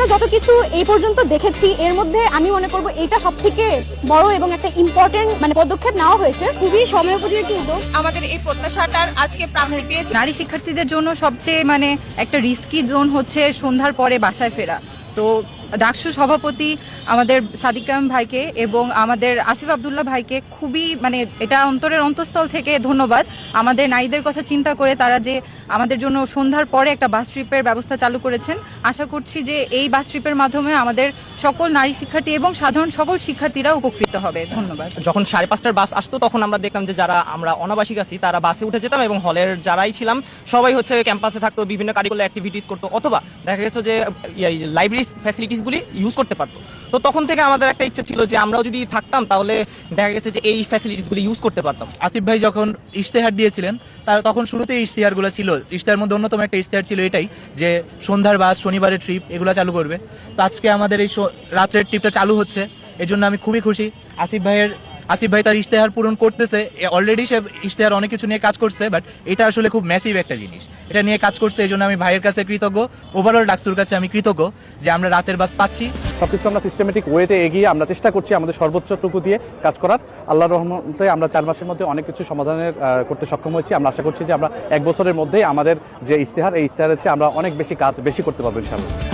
আমরা যত কিছু এই পর্যন্ত দেখেছি এর মধ্যে আমি মনে করব এটা সব থেকে বড় এবং একটা ইম্পর্টেন্ট মানে পদক্ষেপ নেওয়া হয়েছে। খুবই সময়োপযোগী একটি উদ্যোগ আমাদের এই প্রত্যাশাটার আজকে প্রাণ পেয়েছে। নারী শিক্ষার্থীদের জন্য সবচেয়ে মানে একটা রিস্কি জোন হচ্ছে সন্ধ্যার পরে বাসায় ফেরা। তো ডাকসু সভাপতি আমাদের সাদিক কালাম ভাইকে এবং আমাদের আসিফ আবদুল্লাহ ভাইকে খুবই মানে এটা অন্তরের অন্তঃস্থল থেকে ধন্যবাদ। আমাদের নারীদের কথা চিন্তা করে তারা যে আমাদের জন্য সন্ধ্যার পরে একটা বাস ট্রিপের ব্যবস্থা চালু করেছেন। আশা করছি যে এই বাস ট্রিপের মাধ্যমে আমাদের সকল নারী শিক্ষার্থী এবং সাধারণ সকল শিক্ষার্থীরা উপকৃত হবে। ধন্যবাদ। যখন সাড়ে পাঁচটার বাস আসতো, তখন আমরা দেখতাম যে যারা আমরা অনাবাসিক আছি, তারা বাসে উঠে যেতাম এবং হলের যারাই ছিলাম, সবাই হচ্ছে ক্যাম্পাসে থাকতো, বিভিন্ন কারিকুলার অ্যাক্টিভিটিস করতো। অথবা দেখা গেছে যে লাইব্রেরি ফ্যাসিলিটিসগুলি ইউজ করতে পারতো। তো তখন থেকে আমাদের একটা ইচ্ছা ছিল যে আমরাও যদি থাকতাম, তাহলে দেখা গেছে যে এই ফ্যাসিলিটিসগুলি ইউজ করতে পারতাম। আসিফ ভাই যখন ইশতেহার দিয়েছিলেন, তার তখন শুরুতেই ইশতেহারগুলো ছিল। ইশতেহার মধ্যে অন্যতম একটা ইশতেহার ছিল এটাই যে সন্ধ্যার বাস, শনিবারের ট্রিপ এগুলো চালু করবে। তো আজকে আমাদের এই রাত্রের ট্রিপটা চালু হচ্ছে। এর জন্য আমি খুবই খুশি। আসিফ ভাইয়ের আসিফ ভাই তার ইশতেহার পূরণ করতেছে। অলরেডি সে ইশতেহার অনেক কিছু নিয়ে কাজ করছে বাট এটা আসলে খুব ম্যাসিভ একটা জিনিস। এটা নিয়ে কাজ করছে এই জন্য আমি ভাইয়ের কাছে কৃতজ্ঞ। ওভারঅল ডাকসুর কাছে আমি কৃতজ্ঞ যে আমরা রাতের বাস পাচ্ছি। সবকিছু আমরা সিস্টেমেটিক ওয়েতে এগিয়ে আমরা চেষ্টা করছি আমাদের সর্বোচ্চটুকু দিয়ে কাজ করার। আল্লাহ রহমতে আমরা চার মাসের মধ্যে অনেক কিছু সমাধানের করতে সক্ষম হয়েছি। আমরা আশা করছি যে আমরা এক বছরের মধ্যেই আমাদের যে ইশতেহার, এই ইশতেহারের চেয়ে আমরা অনেক বেশি কাজ বেশি করতে পারব ইনশাআল্লাহ।